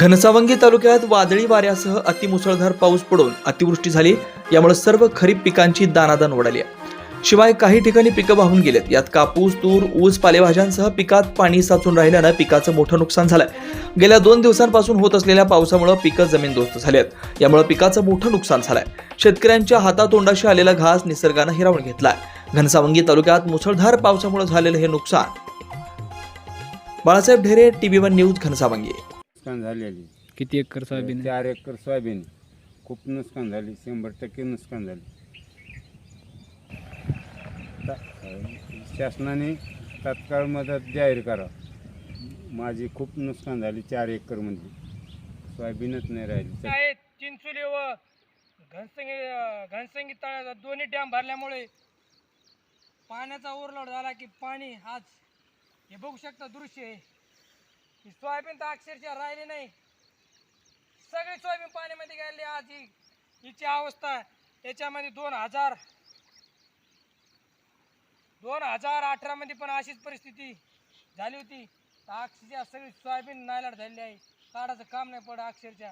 घनसावंगी तालुक्यात वादळी वाऱ्यासह अतिमुसळधार पाऊस पडून अतिवृष्टी झाली. यामुळे सर्व खरीप पिकांची दानादान उडाली आहे शिवाय काही ठिकाणी पिकं वाहून गेलेत. यात कापूस तूर ऊस पालेभाज्यांसह पिकात पाणी साचून राहिल्यानं पिकाचं मोठं नुकसान झालंय. गेल्या दोन दिवसांपासून होत असलेल्या पावसामुळे पिकं जमीनदोस्त झाली आहेत यामुळे पिकाचं मोठं नुकसान झालंय. शेतकऱ्यांच्या हातातोंडाशी आलेला घास निसर्गानं हिरावून घेतलाय. घनसावंगी तालुक्यात मुसळधार पावसामुळे झालेलं हे नुकसान. Balasaheb Dhere TV one news Ghansawangi Ghansawangi. नुकसान झालेली. किती एकर सोयाबीन चार एकर सोयाबीन. खूप नुकसान झाली शंभर टक्के नुकसान झाली. शासनाने तात्काळ मदत जाहीर करा. माझी खूप नुकसान झाली चार एकरमध्ये सोयाबीनच नाही राहिली. चिंचोली व घनसंगी घनसंगी तळ्याचा दोन्ही डॅम भरल्यामुळे पाण्याचा ओव्हरलोड झाला की पाणी आज हे बघू शकता दृश्य आहे. ही सोयाबीन तर अक्षरशः राहिली नाही. सगळी सोयाबीन पाण्यामध्ये गेली. आज ही हिची अवस्था याच्यामध्ये दोन हजार दोन हजार अठरामध्ये पण अशीच परिस्थिती झाली होती. तर अक्षरशः सगळी सोयाबीन नायलाट झालेली आहे. काढायचं काम नाही पडत अक्षरशः.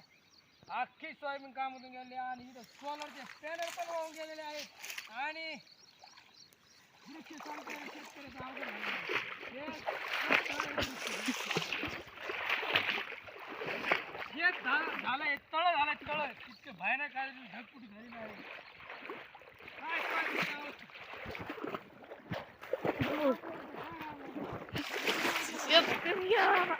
अख्खी सोयाबीन कामातून गेली आणि इथं सोलरचे पॅनल पण वाहून गेलेले आहेत. आणि शेतकऱ्याचा अवघड झालेलं आहे. हे हे झा- झालंय तळ झालंय तळ इतके भयानक आहे ढगपुटी झालेली आहे काय काय अवस्था